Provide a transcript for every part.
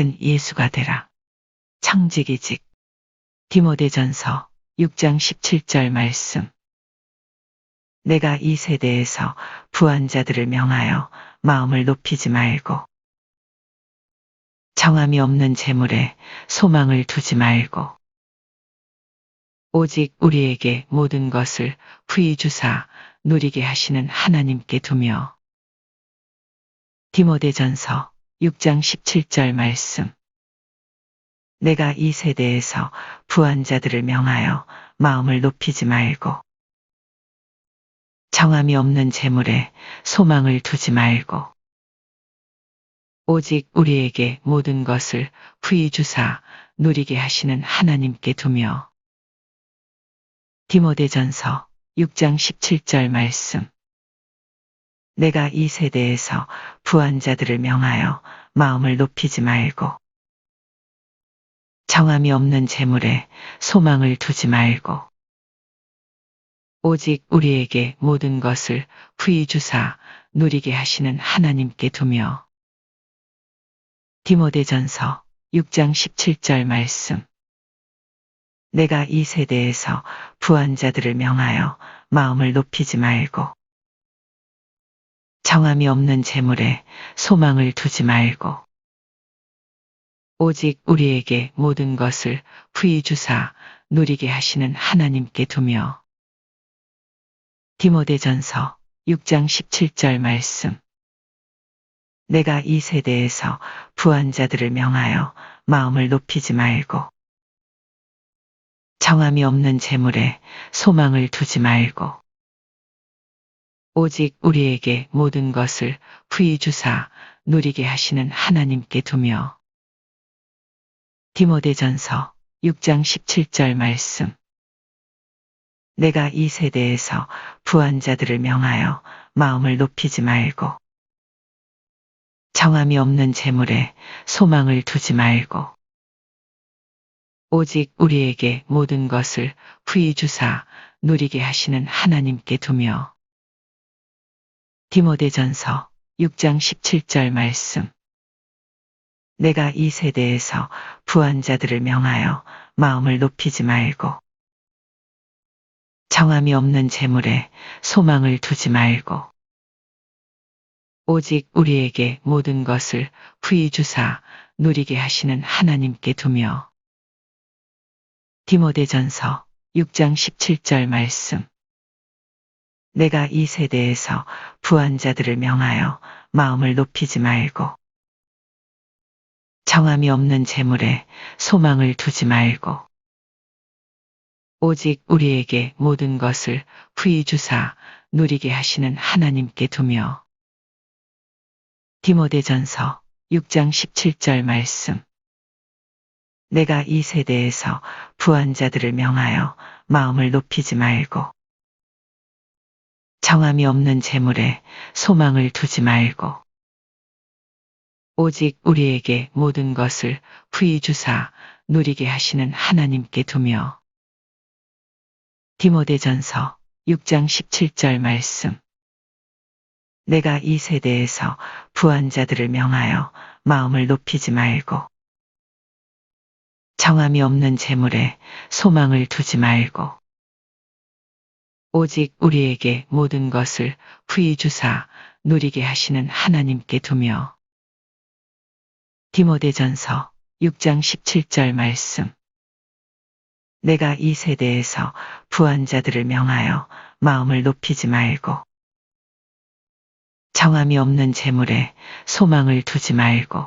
작은 예수가 되라. 청지기직. 디모데전서 6장 17절 말씀. 내가 이 세대에서 부한 자들을 명하여 마음을 높이지 말고 정함이 없는 재물에 소망을 두지 말고 오직 우리에게 모든 것을 후히 주사 누리게 하시는 하나님께 두며 디모데전서 6장 17절 말씀. 내가 이 세대에서 부한 자들을 명하여 마음을 높이지 말고 정함이 없는 재물에 소망을 두지 말고 오직 우리에게 모든 것을 후히 주사 누리게 하시는 하나님께 두며 디모데전서 6장 17절 말씀. 내가 이 세대에서 부한 자들을 명하여 마음을 높이지 말고. 정함이 없는 재물에 소망을 두지 말고. 오직 우리에게 모든 것을 후히 주사 누리게 하시는 하나님께 두며. 디모데전서 6장 17절 말씀. 내가 이 세대에서 부한 자들을 명하여 마음을 높이지 말고 정함이 없는 재물에 소망을 두지 말고 오직 우리에게 모든 것을 후히 주사 누리게 하시는 하나님께 두며 디모데전서 6장 17절 말씀. 내가 이 세대에서 부한 자들을 명하여 마음을 높이지 말고 정함이 없는 재물에 소망을 두지 말고 오직 우리에게 모든 것을 후히 주사 누리게 하시는 하나님께 두며. 디모데전서 6장 17절 말씀. 내가 이 세대에서 부한 자들을 명하여 마음을 높이지 말고 정함이 없는 재물에 소망을 두지 말고 오직 우리에게 모든 것을 후히 주사 누리게 하시는 하나님께 두며 디모데전서 6장 17절 말씀. 내가 이 세대에서 부한 자들을 명하여 마음을 높이지 말고 정함이 없는 재물에 소망을 두지 말고 오직 우리에게 모든 것을 후히 주사 누리게 하시는 하나님께 두며 디모데전서 6장 17절 말씀 내가 이 세대에서 부한 자들을 명하여 마음을 높이지 말고 정함이 없는 재물에 소망을 두지 말고 오직 우리에게 모든 것을 후히 주사 누리게 하시는 하나님께 두며 디모데전서 6장 17절 말씀. 내가 이 세대에서 부한 자들을 명하여 마음을 높이지 말고 정함이 없는 재물에 소망을 두지 말고 오직 우리에게 모든 것을 후히 주사 누리게 하시는 하나님께 두며 디모데전서 6장 17절 말씀. 내가 이 세대에서 부한 자들을 명하여 마음을 높이지 말고 정함이 없는 재물에 소망을 두지 말고 오직 우리에게 모든 것을 후히 주사 누리게 하시는 하나님께 두며. 디모데전서 6장 17절 말씀. 내가 이 세대에서 부한 자들을 명하여 마음을 높이지 말고 정함이 없는 재물에 소망을 두지 말고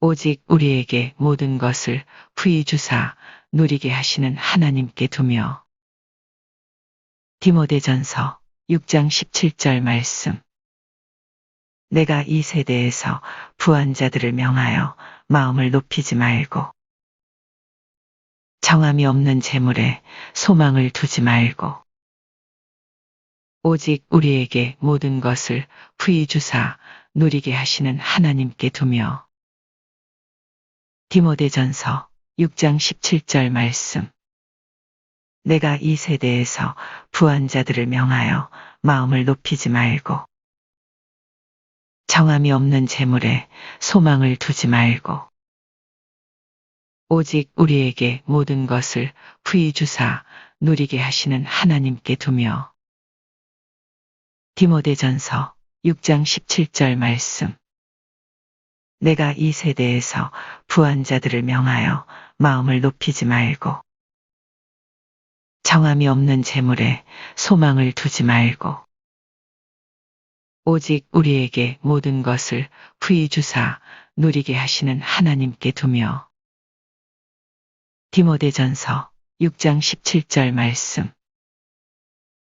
오직 우리에게 모든 것을 후히 주사 누리게 하시는 하나님께 두며 디모데전서 6장 17절 말씀. 내가 이 세대에서 부한 자들을 명하여 마음을 높이지 말고 정함이 없는 재물에 소망을 두지 말고 오직 우리에게 모든 것을 후히 주사 누리게 하시는 하나님께 두며 디모데전서 6장 17절 말씀 내가 이 세대에서 부한 자들을 명하여 마음을 높이지 말고 정함이 없는 재물에 소망을 두지 말고 오직 우리에게 모든 것을 후히 주사 누리게 하시는 하나님께 두며 디모데전서 6장 17절 말씀. 내가 이 세대에서 부한 자들을 명하여 마음을 높이지 말고 정함이 없는 재물에 소망을 두지 말고. 오직 우리에게 모든 것을 후히 주사 누리게 하시는 하나님께 두며. 디모데전서 6장 17절 말씀.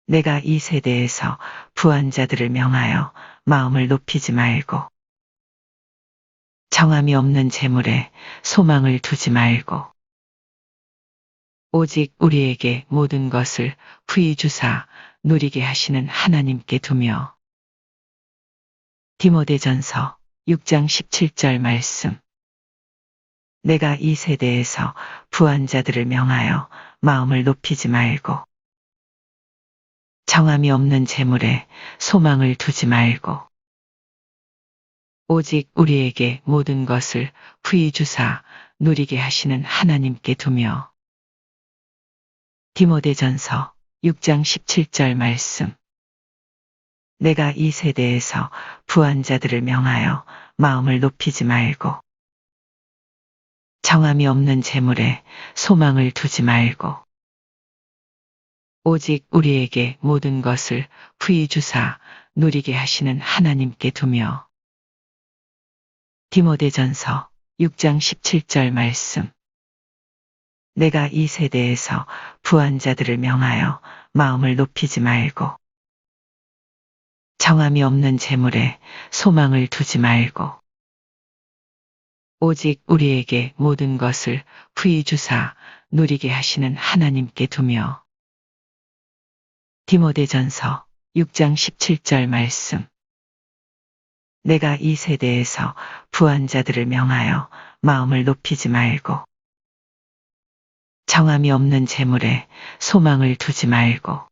내가 이 세대에서 부한 자들을 명하여 마음을 높이지 말고. 정함이 없는 재물에 소망을 두지 말고 오직 우리에게 모든 것을 후히 주사 누리게 하시는 하나님께 두며. 디모데전서 6장 17절 말씀. 내가 이 세대에서 부한 자들을 명하여 마음을 높이지 말고 정함이 없는 재물에 소망을 두지 말고 오직 우리에게 모든 것을 후히 주사 누리게 하시는 하나님께 두며 디모데전서 6장 17절 말씀. 내가 이 세대에서 부한 자들을 명하여 마음을 높이지 말고 정함이 없는 재물에 소망을 두지 말고 오직 우리에게 모든 것을 후히 주사 누리게 하시는 하나님께 두며 디모데전서 6장 17절 말씀 내가 이 세대에서 부한 자들을 명하여 마음을 높이지 말고 정함이 없는 재물에 소망을 두지 말고 오직 우리에게 모든 것을 후히 주사 누리게 하시는 하나님께 두며 디모데전서 6장 17절 말씀. 내가 이 세대에서 부한 자들을 명하여 마음을 높이지 말고 정함이 없는 재물에 소망을 두지 말고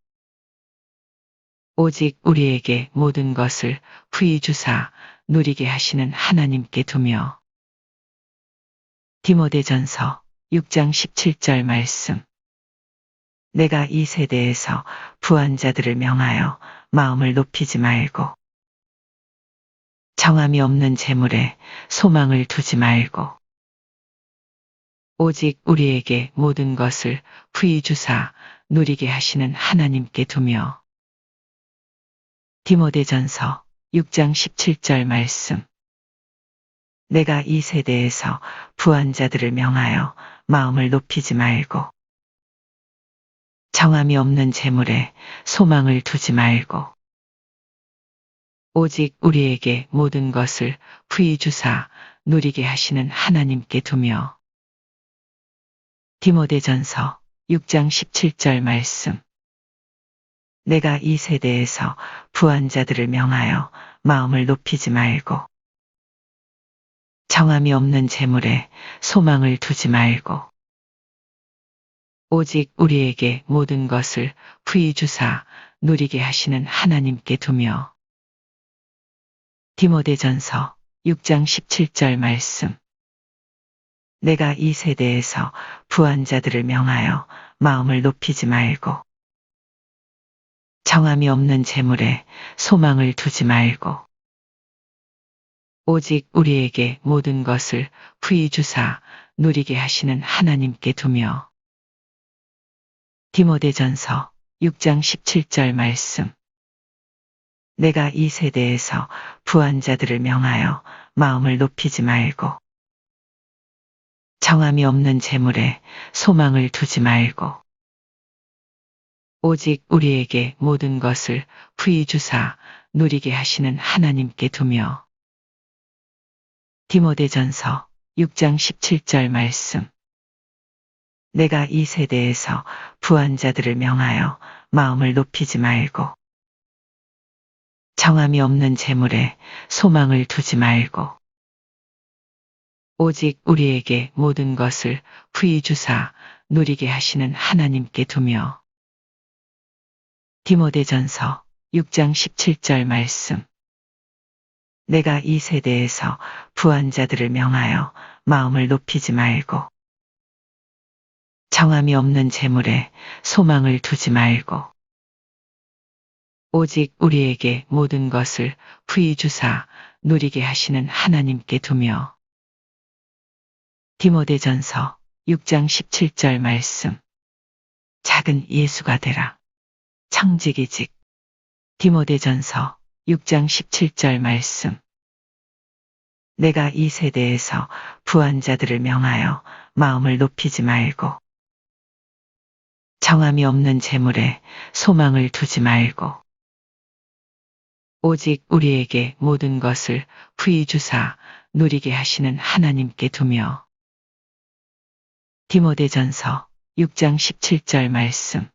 오직 우리에게 모든 것을 후히 주사 누리게 하시는 하나님께 두며 디모데전서 6장 17절 말씀. 내가 이 세대에서 부한 자들을 명하여 마음을 높이지 말고 정함이 없는 재물에 소망을 두지 말고 오직 우리에게 모든 것을 후히 주사 누리게 하시는 하나님께 두며. 디모데전서 6장 17절 말씀. 내가 이 세대에서 부한 자들을 명하여 마음을 높이지 말고 정함이 없는 재물에 소망을 두지 말고 오직 우리에게 모든 것을 후히 주사 누리게 하시는 하나님께 두며 디모데전서 6장 17절 말씀. 내가 이 세대에서 부한 자들을 명하여 마음을 높이지 말고 정함이 없는 재물에 소망을 두지 말고 오직 우리에게 모든 것을 후히 주사 누리게 하시는 하나님께 두며 디모데전서 6장 17절 말씀 내가 이 세대에서 부한 자들을 명하여 마음을 높이지 말고 정함이 없는 재물에 소망을 두지 말고 오직 우리에게 모든 것을 후히 주사 누리게 하시는 하나님께 두며 디모데전서 6장 17절 말씀. 내가 이 세대에서 부한 자들을 명하여 마음을 높이지 말고 정함이 없는 재물에 소망을 두지 말고. 오직 우리에게 모든 것을 후히 주사 누리게 하시는 하나님께 두며. 디모데전서 6장 17절 말씀. 내가 이 세대에서 부한 자들을 명하여 마음을 높이지 말고. 정함이 없는 재물에 소망을 두지 말고 오직 우리에게 모든 것을 후히 주사 누리게 하시는 하나님께 두며. 디모데전서 6장 17절 말씀. 내가 이 세대에서 부한 자들을 명하여 마음을 높이지 말고 정함이 없는 재물에 소망을 두지 말고 오직 우리에게 모든 것을 부이 주사 누리게 하시는 하나님께 두며 디모데전서 6장 17절 말씀. 작은 예수가 되라. 청지기직. 디모데전서 6장 17절 말씀. 내가 이 세대에서 부한 자들을 명하여 마음을 높이지 말고 정함이 없는 재물에 소망을 두지 말고 오직 우리에게 모든 것을 부이 주사 누리게 하시는 하나님께 두며 디모데전서 6장 17절 말씀